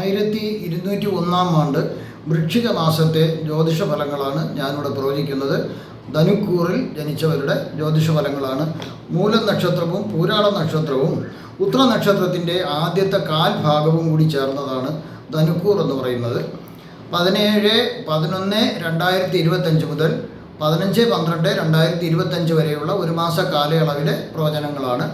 ആയിരത്തി ഇരുന്നൂറ്റി ഒന്നാം ആണ്ട് വൃക്ഷിക മാസത്തെ ജ്യോതിഷ ഫലങ്ങളാണ് ഞാനിവിടെ പ്രവചിക്കുന്നത്. ധനുക്കൂറിൽ ജനിച്ചവരുടെ ജ്യോതിഷ ഫലങ്ങളാണ് മൂലം നക്ഷത്രവും പൂരാട നക്ഷത്രവും ഉത്ര നക്ഷത്രത്തിന്റെ ആദ്യത്തെ കാൽ ഭാഗവും കൂടി ചേർന്നതാണ് ധനുക്കൂർ എന്ന് പറയുന്നത്. പതിനേഴ് പതിനൊന്ന് രണ്ടായിരത്തി ഇരുപത്തഞ്ച് മുതൽ പതിനഞ്ച് പന്ത്രണ്ട് രണ്ടായിരത്തി ഇരുപത്തഞ്ച് വരെയുള്ള ഒരു മാസ കാലയളവിലെ പ്രവചനങ്ങളാണ്.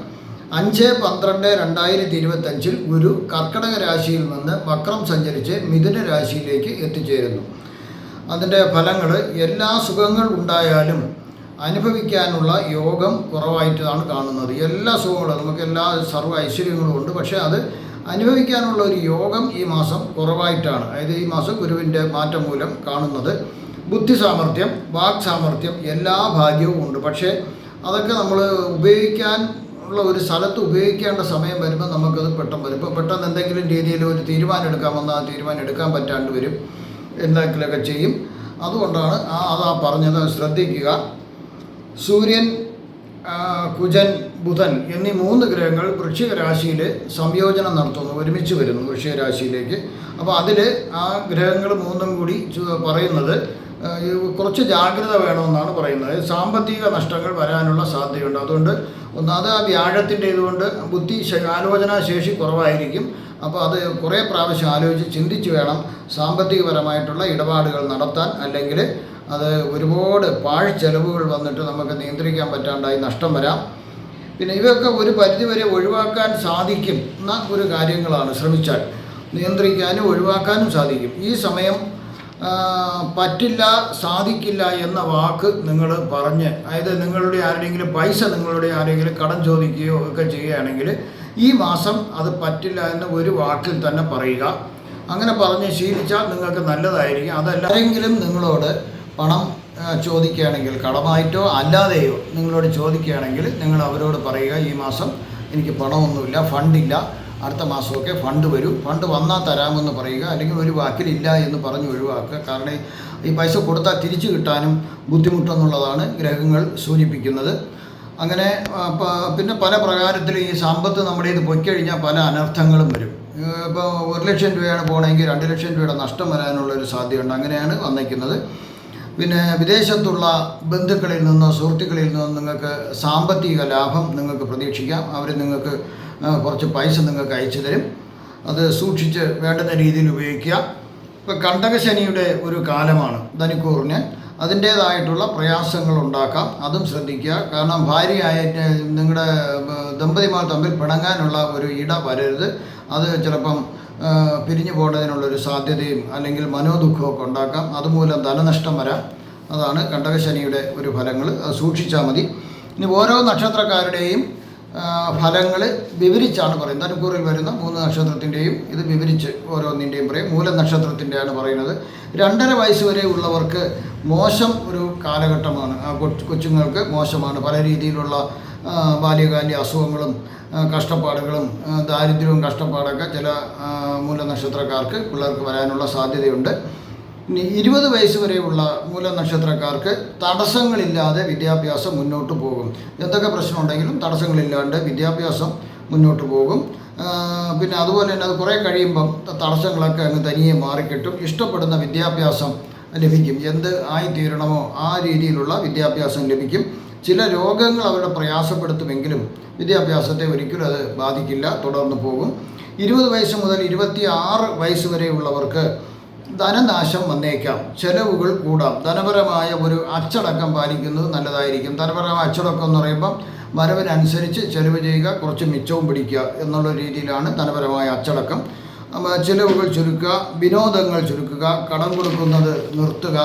അഞ്ച് പന്ത്രണ്ട് രണ്ടായിരത്തി ഇരുപത്തഞ്ചിൽ ഗുരു കർക്കടക രാശിയിൽ നിന്ന് വക്രം സഞ്ചരിച്ച് മിഥുന രാശിയിലേക്ക് എത്തിച്ചേരുന്നു. അതിന്റെ ഫലങ്ങൾ എല്ലാ സുഖങ്ങൾ ഉണ്ടായാലും അനുഭവിക്കാനുള്ള യോഗം കുറവായിട്ടാണ് കാണുന്നത്. എല്ലാ സുഖങ്ങളും നമുക്ക് എല്ലാ സർവ ഐശ്വര്യങ്ങളും ഉണ്ട്. പക്ഷേ അത് അനുഭവിക്കാനുള്ള ഒരു യോഗം ഈ മാസം കുറവായിട്ടാണ്. അതായത് ഈ മാസം ഗുരുവിന്റെ മാറ്റം മൂലം കാണുന്നത്. ബുദ്ധി സാമർഥ്യം വാക് സാമർഥ്യം എല്ലാ ഭാഗ്യവും ഉണ്ട്. പക്ഷേ അതൊക്കെ നമ്മൾ ഉപയോഗിക്കാൻ ഉള്ള ഒരു സ്ഥലത്ത് ഉപയോഗിക്കേണ്ട സമയം വരുമ്പോൾ നമുക്കത് പെട്ടെന്ന് വരും. ഇപ്പോൾ പെട്ടെന്ന് എന്തെങ്കിലും രീതിയിൽ ഒരു തീരുമാനം എടുക്കാമെന്ന് ആ തീരുമാനം എടുക്കാൻ പറ്റാണ്ട് വരും. എന്തെങ്കിലുമൊക്കെ ചെയ്യും. അതുകൊണ്ടാണ് ആ അതാ പറഞ്ഞത് ശ്രദ്ധിക്കുക. സൂര്യൻ കുജൻ ബുധൻ എന്നീ മൂന്ന് ഗ്രഹങ്ങൾ വൃശ്ചിക രാശിയിൽ സംയോജനം നടത്തുന്നു. ഒരുമിച്ച് വരുന്നു വൃശ്ചിക രാശിയിലേക്ക് അപ്പോൾ അതിൽ ആ ഗ്രഹങ്ങൾ മൂന്നും കൂടി പറയുന്നത് കുറച്ച് ജാഗ്രത വേണമെന്നാണ് പറയുന്നത്. സാമ്പത്തിക നഷ്ടങ്ങൾ വരാനുള്ള സാധ്യതയുണ്ട്. അതുകൊണ്ട് ഒന്നാമത് ആ വ്യാഴത്തിന്റെ ഇതുകൊണ്ട് ബുദ്ധി ആലോചനാശേഷി ആലോചനാ ശേഷി കുറവായിരിക്കും. അപ്പോൾ അത് കുറേ പ്രാവശ്യം ആലോചിച്ച് ചിന്തിച്ച് വേണം സാമ്പത്തികപരമായിട്ടുള്ള ഇടപാടുകൾ നടത്താൻ. അല്ലെങ്കിൽ അത് ഒരുപാട് പാഴ് ചെലവുകൾ വന്നിട്ട് നമുക്ക് നിയന്ത്രിക്കാൻ പറ്റാണ്ടായി നഷ്ടം വരാം. പിന്നെ ഇവയൊക്കെ ഒരു പരിധിവരെ ഒഴിവാക്കാൻ സാധിക്കും എന്ന ഒരു കാര്യങ്ങളാണ് ശ്രമിച്ചാൽ. നിയന്ത്രിക്കാനും ഒഴിവാക്കാനും സാധിക്കും. ഈ സമയം പറ്റില്ല സാധിക്കില്ല എന്ന വാക്ക് നിങ്ങൾ പറഞ്ഞ് അതായത് നിങ്ങളുടെ ആരുടെയെങ്കിലും പൈസ നിങ്ങളുടെ ആരെങ്കിലും കടം ചോദിക്കുകയോ ഒക്കെ ചെയ്യുകയാണെങ്കിൽ ഈ മാസം അത് പറ്റില്ല എന്ന് ഒരു വാക്കിൽ തന്നെ പറയുക. അങ്ങനെ പറഞ്ഞ് ശീലിച്ചാൽ നിങ്ങൾക്ക് നല്ലതായിരിക്കും. അതല്ല ആരെങ്കിലും നിങ്ങളോട് പണം ചോദിക്കുകയാണെങ്കിൽ കടമായിട്ടോ അല്ലാതെയോ നിങ്ങളോട് ചോദിക്കുകയാണെങ്കിൽ നിങ്ങൾ അവരോട് പറയുക ഈ മാസം എനിക്ക് പണമൊന്നുമില്ല ഫണ്ടില്ല. അടുത്ത മാസമൊക്കെ ഫണ്ട് വരും. ഫണ്ട് വന്നാൽ തരാമെന്ന് പറയുക അല്ലെങ്കിൽ ഒരു വാക്കിലില്ല എന്ന് പറഞ്ഞ് ഒഴിവാക്കുക. കാരണം ഈ- പൈസ കൊടുത്താൽ തിരിച്ചു കിട്ടാനും ബുദ്ധിമുട്ടെന്നുള്ളതാണ് ഗ്രഹങ്ങൾ സൂചിപ്പിക്കുന്നത്. അങ്ങനെ പിന്നെ പല പ്രകാരത്തിലും ഈ സമ്പത്ത് നമ്മുടെ ഇത് പൊയ്ക്കഴിഞ്ഞാൽ പല അനർത്ഥങ്ങളും വരും. ഇപ്പോൾ ഒരു ലക്ഷം രൂപയാണ് പോകണമെങ്കിൽ രണ്ട് ലക്ഷം രൂപയുടെ നഷ്ടം വരാനുള്ള ഒരു സാധ്യതയുണ്ട്. അങ്ങനെയാണ് വന്നേക്കുന്നത് പിന്നെ വിദേശത്തുള്ള ബന്ധുക്കളിൽ നിന്നോ സുഹൃത്തുക്കളിൽ നിന്നോ നിങ്ങൾക്ക് സാമ്പത്തിക ലാഭം നിങ്ങൾക്ക് പ്രതീക്ഷിക്കാം. അവർ നിങ്ങൾക്ക് കുറച്ച് പൈസ നിങ്ങൾക്ക് അയച്ചു തരും. അത് സൂക്ഷിച്ച് വേണ്ടുന്ന രീതിയിൽ ഉപയോഗിക്കുക. ഇപ്പോൾ കണ്ടകശനിയുടെ ഒരു കാലമാണ് ധനിക്കൂറിന്. അതിന്റേതായിട്ടുള്ള പ്രയാസങ്ങൾ ഉണ്ടാക്കാം. അതും ശ്രദ്ധിക്കുക. കാരണം ഭാര്യയായിട്ട് നിങ്ങളുടെ ദമ്പതിമാർ തമ്മിൽ പിണങ്ങാനുള്ള ഒരു ഇട വരരുത്. അത് ചിലപ്പം പിരിഞ്ഞു പോകുന്നതിനുള്ളൊരു സാധ്യതയും അല്ലെങ്കിൽ മനോദുഃഖമൊക്കെ ഉണ്ടാക്കാം. അതുമൂലം ധനനഷ്ടം വരാം. അതാണ് കണ്ടകശനിയുടെ ഒരു ഫലങ്ങൾ സൂക്ഷിച്ചാൽ മതി. ഇനി ഓരോ നക്ഷത്രക്കാരുടെയും ഫലങ്ങൾ വിവരിച്ചാണ് പറയുന്നത്. ധനുക്കൂറിൽ വരുന്ന മൂന്ന് നക്ഷത്രത്തിന്റെയും ഇത് വിവരിച്ച് ഓരോന്നിന്റെയും പറയും. മൂല നക്ഷത്രത്തിന്റെയാണ് പറയുന്നത്. രണ്ടര വയസ്സ് വരെ ഉള്ളവർക്ക് മോശം ഒരു കാലഘട്ടമാണ്. കൊച്ചുങ്ങൾക്ക് മോശമാണ്. പല രീതിയിലുള്ള ആ, ബാല്യകാല്യ അസുഖങ്ങളും കഷ്ടപ്പാടുകളും ദാരിദ്ര്യവും കഷ്ടപ്പാടൊക്കെ ചില മൂലനക്ഷത്രക്കാർക്ക് മൂല നക്ഷത്രക്കാർക്ക് പിള്ളേർക്ക് വരാനുള്ള സാധ്യതയുണ്ട്. ഇനി ഇരുപത് വയസ്സ് വരെയുള്ള മൂലനക്ഷത്രക്കാർക്ക് തടസ്സങ്ങളില്ലാതെ വിദ്യാഭ്യാസം മുന്നോട്ട് പോകും. എന്തൊക്കെ പ്രശ്നമുണ്ടെങ്കിലും തടസ്സങ്ങളില്ലാണ്ട് വിദ്യാഭ്യാസം മുന്നോട്ട് പോകും. പിന്നെ അതുപോലെ തന്നെ അത് കുറേ കഴിയുമ്പം തടസ്സങ്ങളൊക്കെ അങ്ങ് തനിയെ മാറിക്കിട്ടും. ഇഷ്ടപ്പെടുന്ന വിദ്യാഭ്യാസം ലഭിക്കും. എന്ത് ആയിത്തീരണമോ ആ രീതിയിലുള്ള വിദ്യാഭ്യാസം ലഭിക്കും. ചില രോഗങ്ങൾ അവരുടെ പ്രയാസപ്പെടുത്തുമെങ്കിലും വിദ്യാഭ്യാസത്തെ ഒരിക്കലും അത് ബാധിക്കില്ല തുടർന്ന് പോകും. ഇരുപത് വയസ്സ് മുതൽ ഇരുപത്തി ആറ് വയസ്സ് വരെയുള്ളവർക്ക് ധനനാശം വന്നേക്കാം. ചെലവുകൾ കൂടാം. ധനപരമായ ഒരു അച്ചടക്കം പാലിക്കുന്നത് നല്ലതായിരിക്കും. ധനപരമായ അച്ചടക്കം എന്ന് പറയുമ്പം വരവിനനുസരിച്ച് ചെലവ് ചെയ്യുക കുറച്ച് മിച്ചവും പിടിക്കുക എന്നുള്ള രീതിയിലാണ് ധനപരമായ അച്ചടക്കം. ചിലവുകൾ ചുരുക്കുക വിനോദങ്ങൾ ചുരുക്കുക കടം കൊടുക്കുന്നത് നിർത്തുക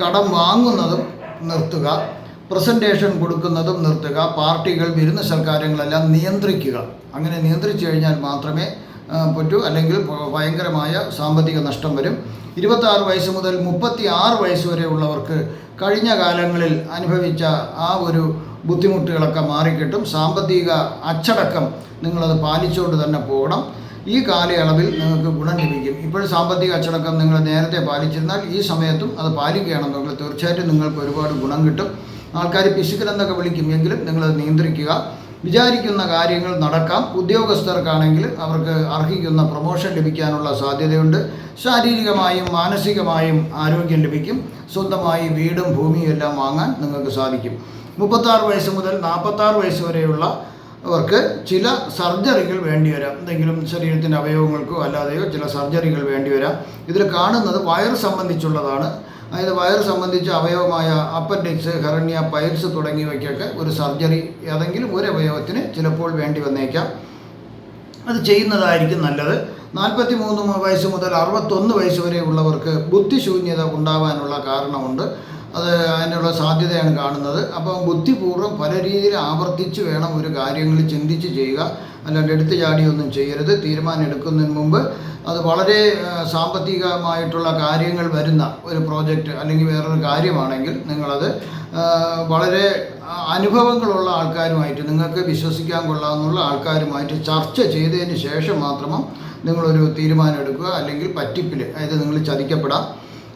കടം വാങ്ങുന്നതും നിർത്തുക പ്രസന്റേഷൻ കൊടുക്കുന്നതും നിർത്തുക പാർട്ടികൾ വിരുന്ന് സൽക്കാരങ്ങളെല്ലാം നിയന്ത്രിക്കുക. അങ്ങനെ നിയന്ത്രിച്ചു കഴിഞ്ഞാൽ മാത്രമേ പറ്റൂ. അല്ലെങ്കിൽ ഭയങ്കരമായ സാമ്പത്തിക നഷ്ടം വരും. ഇരുപത്താറ് വയസ്സ് മുതൽ മുപ്പത്തി ആറ് വയസ്സ് വരെ ഉള്ളവർക്ക് കഴിഞ്ഞ കാലങ്ങളിൽ അനുഭവിച്ച ആ ഒരു ബുദ്ധിമുട്ടുകളൊക്കെ മാറിക്കിട്ടും. സാമ്പത്തിക അച്ചടക്കം നിങ്ങളത് പാലിച്ചുകൊണ്ട് തന്നെ പോകണം. ഈ കാലയളവിൽ നിങ്ങൾക്ക് ഗുണം ലഭിക്കും. ഇപ്പോഴും സാമ്പത്തിക അച്ചടക്കം നിങ്ങൾ നേരത്തെ പാലിച്ചിരുന്നാൽ ഈ സമയത്തും അത് പാലിക്കുകയാണെന്നുണ്ടെങ്കിൽ തീർച്ചയായിട്ടും നിങ്ങൾക്ക് ഒരുപാട് ഗുണം കിട്ടും. ആൾക്കാർ പിശുക്കലെന്നൊക്കെ വിളിക്കും. എങ്കിലും നിങ്ങളത് നിയന്ത്രിക്കുക. വിചാരിക്കുന്ന കാര്യങ്ങൾ നടക്കാം. ഉദ്യോഗസ്ഥർക്കാണെങ്കിൽ അവർക്ക് അർഹിക്കുന്ന പ്രൊമോഷൻ ലഭിക്കാനുള്ള സാധ്യതയുണ്ട്. ശാരീരികമായും മാനസികമായും ആരോഗ്യം ലഭിക്കും. സ്വന്തമായി വീടും ഭൂമിയും എല്ലാം വാങ്ങാൻ നിങ്ങൾക്ക് സാധിക്കും. മുപ്പത്താറ് വയസ്സ് മുതൽ നാൽപ്പത്താറ് വയസ്സ് വരെയുള്ള അവർക്ക് ചില സർജറികൾ വേണ്ടി വരാം. എന്തെങ്കിലും ശരീരത്തിന്റെ അവയവങ്ങൾക്കോ അല്ലാതെയോ ചില സർജറികൾ വേണ്ടി വരാം. ഇതിൽ കാണുന്നത് വയർ സംബന്ധിച്ചുള്ളതാണ്. അതായത് വയർ സംബന്ധിച്ച അവയവമായ അപ്പൻഡിക്സ് ഹെറണ്യ പൈൽസ് തുടങ്ങിയവയ്ക്കൊക്കെ ഒരു സർജറി ഏതെങ്കിലും ഒരു അവയവത്തിന് ചിലപ്പോൾ വേണ്ടി വന്നേക്കാം. അത് ചെയ്യുന്നതായിരിക്കും നല്ലത്. നാൽപ്പത്തി മൂന്ന് വയസ്സ് മുതൽ അറുപത്തൊന്ന് വയസ്സ് വരെ ഉള്ളവർക്ക് ബുദ്ധിശൂന്യത ഉണ്ടാവാനുള്ള കാരണമുണ്ട്. അത് അതിനുള്ള സാധ്യതയാണ് കാണുന്നത്. അപ്പം ബുദ്ധിപൂർവം പല രീതിയിൽ ആവർത്തിച്ച് വേണം ഒരു കാര്യങ്ങൾ ചിന്തിച്ച് ചെയ്യുക. അല്ലാണ്ട് എടുത്തു ചാടിയൊന്നും ചെയ്യരുത്. തീരുമാനം എടുക്കുന്നതിന് മുമ്പ് അത് വളരെ സാമ്പത്തികമായിട്ടുള്ള കാര്യങ്ങൾ വരുന്ന ഒരു പ്രോജക്റ്റ് അല്ലെങ്കിൽ വേറൊരു കാര്യമാണെങ്കിൽ നിങ്ങളത് വളരെ അനുഭവങ്ങളുള്ള ആൾക്കാരുമായിട്ട് നിങ്ങൾക്ക് വിശ്വസിക്കാൻ കൊള്ളാവുന്ന ആൾക്കാരുമായിട്ട് ചർച്ച ചെയ്തതിന് ശേഷം മാത്രം നിങ്ങളൊരു തീരുമാനം എടുക്കുക അല്ലെങ്കിൽ പറ്റിപ്പിൽ അതായത് നിങ്ങൾ ചതിക്കപ്പെടാം.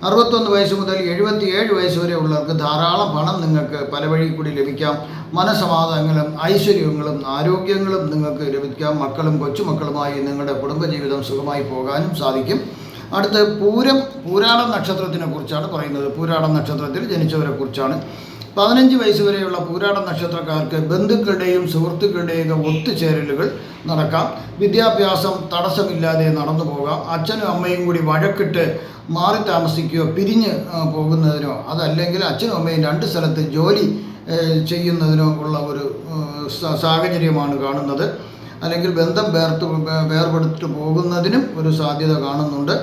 അറുപത്തൊന്ന് വയസ്സ് മുതൽ എഴുപത്തിയേഴ് വയസ്സ് വരെ ഉള്ളവർക്ക് ധാരാളം പണം നിങ്ങൾക്ക് പല വഴി കൂടി ലഭിക്കാം. മനസമാധാനങ്ങളും ഐശ്വര്യങ്ങളും ആരോഗ്യങ്ങളും നിങ്ങൾക്ക് ലഭിക്കാം. മക്കളും കൊച്ചുമക്കളുമായി നിങ്ങളുടെ കുടുംബജീവിതം സുഖമായി പോകാനും സാധിക്കും. അടുത്ത് പൂരം പൂരാടം നക്ഷത്രത്തിനെ കുറിച്ചാണ് പറയുന്നത്. പൂരാടം നക്ഷത്രത്തിൽ ജനിച്ചവരെ കുറിച്ചാണ്. പതിനഞ്ച് വയസ്സ് വരെയുള്ള പൂരാട നക്ഷത്രക്കാർക്ക് ബന്ധുക്കളുടെയും സുഹൃത്തുക്കളുടെയും ഒത്തുചേരലുകൾ നടക്കാം. വിദ്യാഭ്യാസം തടസ്സമില്ലാതെ നടന്നു പോകാം. അച്ഛനും അമ്മയും കൂടി വഴക്കിട്ട് മാറി താമസിക്കുകയോ പിരിഞ്ഞ് പോകുന്നതിനോ അതല്ലെങ്കിൽ അച്ഛനും അമ്മയും രണ്ട് സ്ഥലത്ത് ജോലി ചെയ്യുന്നതിനോ ഉള്ള ഒരു സാഹചര്യമാണ് കാണുന്നത്. അല്ലെങ്കിൽ ബന്ധം വേർത്ത് വേർപെടുത്തു പോകുന്നതിനും ഒരു സാധ്യത കാണുന്നുണ്ട്.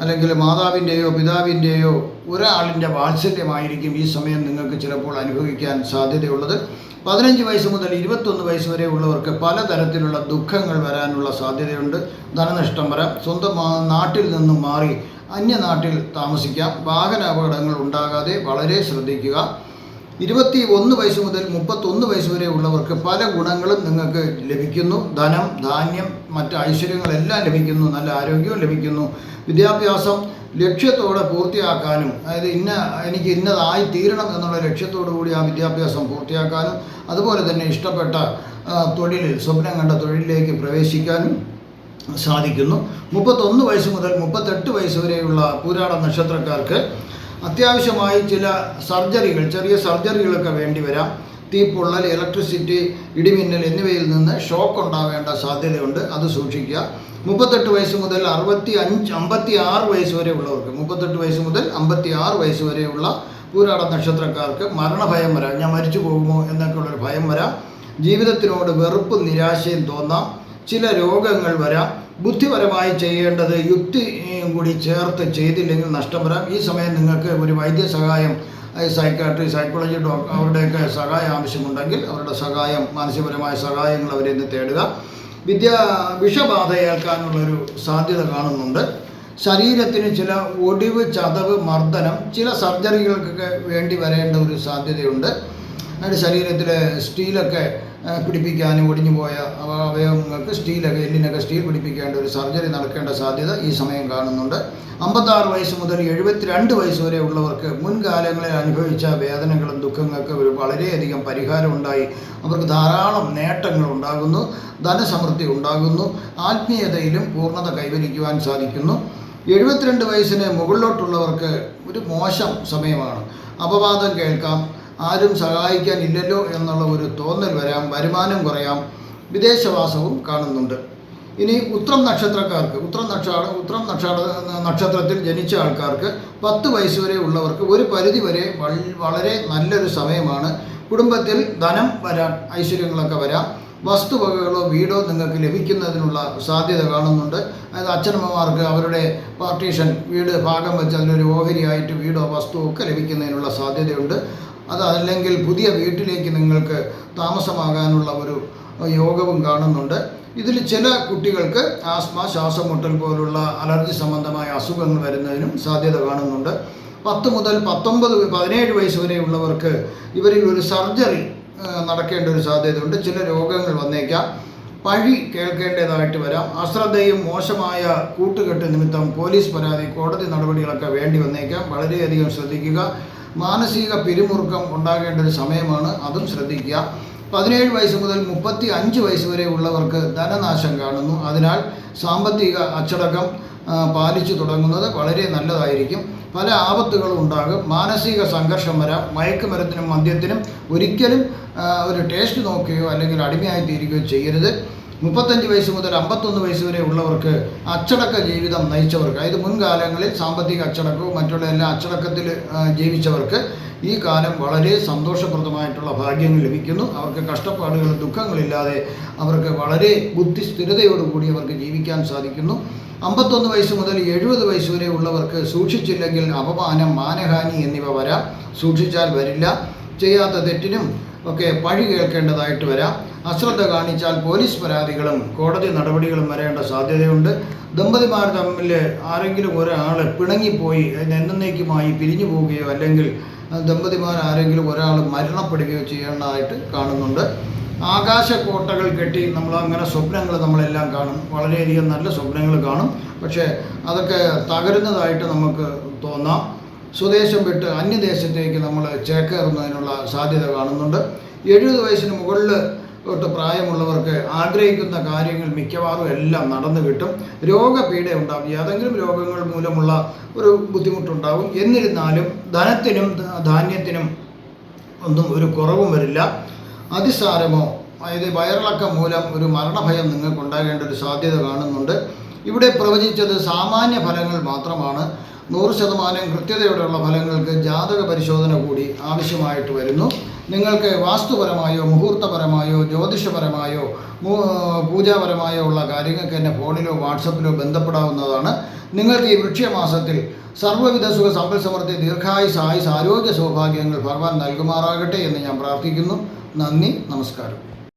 അല്ലെങ്കിൽ മാതാവിന്റെയോ പിതാവിന്റെയോ ഒരാളിന്റെ വാത്സല്യമായിരിക്കും ഈ സമയം നിങ്ങൾക്ക് ചിലപ്പോൾ അനുഭവിക്കാൻ സാധ്യതയുള്ളത്. പതിനഞ്ച് വയസ്സ് മുതൽ ഇരുപത്തൊന്ന് വയസ്സ് വരെ ഉള്ളവർക്ക് പലതരത്തിലുള്ള ദുഃഖങ്ങൾ വരാനുള്ള സാധ്യതയുണ്ട്. ധനനഷ്ടം വരാം. സ്വന്തം നാട്ടിൽ നിന്നും മാറി അന്യനാട്ടിൽ താമസിക്കാം. വാഹന അപകടങ്ങൾ ഉണ്ടാകാതെ വളരെ ശ്രദ്ധിക്കുക. ഇരുപത്തി ഒന്ന് വയസ്സ് മുതൽ മുപ്പത്തൊന്ന് വയസ്സ് വരെ ഉള്ളവർക്ക് പല ഗുണങ്ങളും നിങ്ങൾക്ക് ലഭിക്കുന്നു. ധനം ധാന്യം മറ്റ് ഐശ്വര്യങ്ങളെല്ലാം ലഭിക്കുന്നു. നല്ല ആരോഗ്യവും ലഭിക്കുന്നു. വിദ്യാഭ്യാസം ലക്ഷ്യത്തോടെ പൂർത്തിയാക്കാനും അതായത് ഇന്ന എനിക്ക് ഇന്നതായി തീരണം എന്നുള്ള ലക്ഷ്യത്തോടു കൂടി ആ വിദ്യാഭ്യാസം പൂർത്തിയാക്കാനും അതുപോലെ തന്നെ ഇഷ്ടപ്പെട്ട തൊഴിൽ സ്വപ്നം കണ്ട തൊഴിലിലേക്ക് പ്രവേശിക്കാനും സാധിക്കുന്നു. മുപ്പത്തൊന്ന് വയസ്സ് മുതൽ മുപ്പത്തെട്ട് വയസ്സ് വരെയുള്ള പൂരാട നക്ഷത്രക്കാർക്ക് അത്യാവശ്യമായി ചില സർജറികൾ ചെറിയ സർജറികളൊക്കെ വേണ്ടി വരാം. തീപ്പൊള്ളൽ ഇലക്ട്രിസിറ്റി ഇടിമിന്നൽ എന്നിവയിൽ നിന്ന് ഷോക്ക് ഉണ്ടാവേണ്ട സാധ്യതയുണ്ട്. അത് സൂക്ഷിക്കുക. മുപ്പത്തെട്ട് വയസ്സ് മുതൽ അറുപത്തി അഞ്ച് അമ്പത്തി ആറ് വയസ്സ് വരെ ഉള്ളവർക്ക് മുപ്പത്തെട്ട് വയസ്സ് മുതൽ അമ്പത്തി ആറ് വയസ്സ് വരെയുള്ള പൂരാട നക്ഷത്രക്കാർക്ക് മരണഭയം വരാം. ഞാൻ മരിച്ചു പോകുമോ എന്നൊക്കെയുള്ളൊരു ഭയം വരാം. ജീവിതത്തിനോട് വെറുപ്പും നിരാശയും തോന്നാം. ചില രോഗങ്ങൾ വരാം. ബുദ്ധിപരമായി ചെയ്യേണ്ടത് യുക്തി കൂടി ചേർത്ത് ചെയ്തില്ലെങ്കിൽ നഷ്ടം വരാം. ഈ സമയം നിങ്ങൾക്ക് ഒരു വൈദ്യസഹായം സൈക്കാട്രി സൈക്കോളജി ഡോക്ടർ അവരുടെയൊക്കെ സഹായം ആവശ്യമുണ്ടെങ്കിൽ അവരുടെ സഹായം മാനസികപരമായ സഹായങ്ങൾ അവരിൽ ഇന്ന് തേടുക. വിദ്യ വിഷബാധ ഏൽക്കാനുള്ളൊരു സാധ്യത കാണുന്നുണ്ട്. ശരീരത്തിന് ചില ഒടിവ് ചതവ് മർദ്ദനം ചില സർജറികൾക്കൊക്കെ വേണ്ടി വരേണ്ട ഒരു സാധ്യതയുണ്ട്. അതിന്റെ ശരീരത്തിലെ സ്റ്റീലൊക്കെ പിടിപ്പിക്കാനും ഒടിഞ്ഞു പോയ അവ- അവയവങ്ങൾക്ക് സ്റ്റീലൊക്കെ എല്ലിനൊക്കെ സ്റ്റീൽ പിടിപ്പിക്കേണ്ട ഒരു സർജറി നടക്കേണ്ട സാധ്യത ഈ സമയം കാണുന്നുണ്ട്. അമ്പത്താറ് വയസ്സ് മുതൽ എഴുപത്തിരണ്ട് വയസ്സ് വരെ ഉള്ളവർക്ക് മുൻകാലങ്ങളിൽ അനുഭവിച്ച വേദനകളും ദുഃഖങ്ങൾക്ക് ഒരു വളരെയധികം പരിഹാരം ഉണ്ടായി. അവർക്ക് ധാരാളം നേട്ടങ്ങൾ ഉണ്ടാകുന്നു ധനസമൃദ്ധി ഉണ്ടാകുന്നു ആത്മീയതയിലും പൂർണത കൈവരിക്കുവാൻ സാധിക്കുന്നു. എഴുപത്തിരണ്ട് വയസ്സിന് മുകളിലോട്ടുള്ളവർക്ക് ഒരു മോശം സമയമാണ്. അപവാദം കേൾക്കാം ആരും സഹായിക്കാനില്ലല്ലോ എന്നുള്ള ഒരു തോന്നൽ വരാം വരുമാനം കുറയാം വിദേശവാസവും കാണുന്നുണ്ട്. ഇനി ഉത്രം നക്ഷത്രക്കാർക്ക് ഉത്രം നക്ഷാട ഉത്രം നക്ഷാട നക്ഷത്രത്തിൽ ജനിച്ച ആൾക്കാർക്ക് പത്ത് വയസ്സ് വരെ ഉള്ളവർക്ക് ഒരു പരിധി വരെ വളരെ നല്ലൊരു സമയമാണ്. കുടുംബത്തിൽ ധനം വരാൻ ഐശ്വര്യങ്ങളൊക്കെ വരാം. വസ്തുവകകളോ വീടോ നിങ്ങൾക്ക് ലഭിക്കുന്നതിനുള്ള സാധ്യത കാണുന്നുണ്ട്. അതായത് അച്ഛനമ്മമാർക്ക് അവരുടെ പാർട്ടീഷൻ വീട് ഭാഗം വെച്ച് അതിലൊരു ഓഹരിയായിട്ട് വീടോ വസ്തുവോ ഒക്കെ ലഭിക്കുന്നതിനുള്ള സാധ്യതയുണ്ട്. അതല്ലെങ്കിൽ പുതിയ വീട്ടിലേക്ക് നിങ്ങൾക്ക് താമസമാകാനുള്ള ഒരു യോഗവും കാണുന്നുണ്ട്. ഇതിൽ ചില കുട്ടികൾക്ക് ആസ്മ ശ്വാസമുട്ടൽ പോലുള്ള അലർജി സംബന്ധമായ അസുഖങ്ങൾ വരുന്നതിനും സാധ്യത കാണുന്നുണ്ട്. പത്ത് മുതൽ പത്തൊമ്പത് പതിനേഴ് വയസ്സ് വരെയുള്ളവർക്ക് ഇവരിൽ ഒരു സർജറി നടക്കേണ്ട ഒരു സാധ്യതയുണ്ട്. ചില രോഗങ്ങൾ വന്നേക്കാം. പഴി കേൾക്കേണ്ടതായിട്ട് വരാം. അശ്രദ്ധയും മോശമായ കൂട്ടുകെട്ട് നിമിത്തം പോലീസ് പരാതി കോടതി നടപടികളൊക്കെ വേണ്ടി വന്നേക്കാം. വളരെയധികം ശ്രദ്ധിക്കുക. മാനസിക പിരിമുറുക്കം ഉണ്ടാകേണ്ട ഒരു സമയമാണ്. അതും ശ്രദ്ധിക്കുക. പതിനേഴ് വയസ്സ് മുതൽ മുപ്പത്തി അഞ്ച് വയസ്സ് വരെ ഉള്ളവർക്ക് ധനനാശം കാണുന്നു. അതിനാൽ സാമ്പത്തിക അച്ചടക്കം പാലിച്ചു തുടങ്ങുന്നത് വളരെ നല്ലതായിരിക്കും. പല ആപത്തുകളും ഉണ്ടാകും. മാനസിക സംഘർഷം വരാം. മയക്കുമരത്തിനും മദ്യത്തിനും ഒരിക്കലും ഒരു ടേസ്റ്റ് നോക്കുകയോ അല്ലെങ്കിൽ അടിമയായി തീരുകയോ ചെയ്യരുത്. മുപ്പത്തഞ്ച് വയസ്സ് മുതൽ അമ്പത്തൊന്ന് വയസ്സ് വരെ ഉള്ളവർക്ക് അച്ചടക്ക ജീവിതം നയിച്ചവർക്ക് അതായത് മുൻകാലങ്ങളിൽ സാമ്പത്തിക അച്ചടക്കവും മറ്റുള്ള എല്ലാ അച്ചടക്കത്തിൽ ജീവിച്ചവർക്ക് ഈ കാലം വളരെ സന്തോഷപ്രദമായിട്ടുള്ള ഭാഗ്യങ്ങൾ ലഭിക്കുന്നു. അവർക്ക് കഷ്ടപ്പാടുകൾ ദുഃഖങ്ങളില്ലാതെ അവർക്ക് വളരെ ബുദ്ധിസ്ഥിരതയോടുകൂടി അവർക്ക് ജീവിക്കാൻ സാധിക്കുന്നു. അമ്പത്തൊന്ന് വയസ്സ് മുതൽ എഴുപത് വയസ്സ് വരെ ഉള്ളവർക്ക് സൂക്ഷിച്ചില്ലെങ്കിൽ അപമാനം മാനഹാനി എന്നിവ വരാം. സൂക്ഷിച്ചാൽ വരില്ല. ചെയ്യാത്ത തെറ്റിനും ഒക്കെ പഴി കേൾക്കേണ്ടതായിട്ട് വരാം. അശ്രദ്ധ കാണിച്ചാൽ പോലീസ് പരാതികളും കോടതി നടപടികളും വരേണ്ട സാധ്യതയുണ്ട്. ദമ്പതിമാർ തമ്മിൽ ആരെങ്കിലും ഒരാൾ പിണങ്ങിപ്പോയി എന്നേക്കുമായി പിരിഞ്ഞു പോവുകയോ അല്ലെങ്കിൽ ദമ്പതിമാർ ആരെങ്കിലും ഒരാൾ മരണപ്പെടുകയോ ചെയ്യേണ്ടതായിട്ട് കാണുന്നുണ്ട്. ആകാശക്കോട്ടകൾ കെട്ടി നമ്മൾ അങ്ങനെ സ്വപ്നങ്ങൾ നമ്മളെല്ലാം കാണും. വളരെയധികം നല്ല സ്വപ്നങ്ങൾ കാണും. പക്ഷേ അതൊക്കെ തകരുന്നതായിട്ട് നമുക്ക് തോന്നാം. സ്വദേശം വിട്ട് അന്യദേശത്തേക്ക് നമ്മൾ ചേക്കേറുന്നതിനുള്ള സാധ്യത കാണുന്നുണ്ട്. എഴുപത് വയസ്സിന് മുകളിൽ തൊട്ട് പ്രായമുള്ളവർക്ക് ആഗ്രഹിക്കുന്ന കാര്യങ്ങൾ മിക്കവാറും എല്ലാം നടന്നു കിട്ടും. രോഗപീഠ ഉണ്ടാവും ഏതെങ്കിലും രോഗങ്ങൾ മൂലമുള്ള ഒരു ബുദ്ധിമുട്ടുണ്ടാവും. എന്നിരുന്നാലും ധനത്തിനും ധാന്യത്തിനും ഒന്നും ഒരു കുറവും വരില്ല. അതിസാരമോ അതായത് വയറിളക്കം മൂലം ഒരു മരണഭയം നിങ്ങൾക്ക് ഉണ്ടാകേണ്ട ഒരു സാധ്യത കാണുന്നുണ്ട്. ഇവിടെ പ്രവചിച്ചത് സാമാന്യ ഫലങ്ങൾ മാത്രമാണ്. നൂറ് ശതമാനം കൃത്യതയോടെയുള്ള ഫലങ്ങൾക്ക് ജാതക പരിശോധന കൂടി ആവശ്യമായിട്ട് വരുന്നു. നിങ്ങൾക്ക് വാസ്തുപരമായോ മുഹൂർത്തപരമായോ ജ്യോതിഷപരമായോ പൂജാപരമായോ ഉള്ള കാര്യങ്ങൾക്ക് എന്നെ ഫോണിലോ വാട്സപ്പിലോ ബന്ധപ്പെടാവുന്നതാണ്. നിങ്ങൾക്ക് ഈ വൃക്ഷമാസത്തിൽ സർവവിധ സുഖ സമ്പൽ സമൃദ്ധി ദീർഘായുസ് ആയുസ് ആരോഗ്യ സൗഭാഗ്യങ്ങൾ ഭഗവാൻ നൽകുമാറാകട്ടെ എന്ന് ഞാൻ പ്രാർത്ഥിക്കുന്നു. നന്ദി നമസ്കാരം.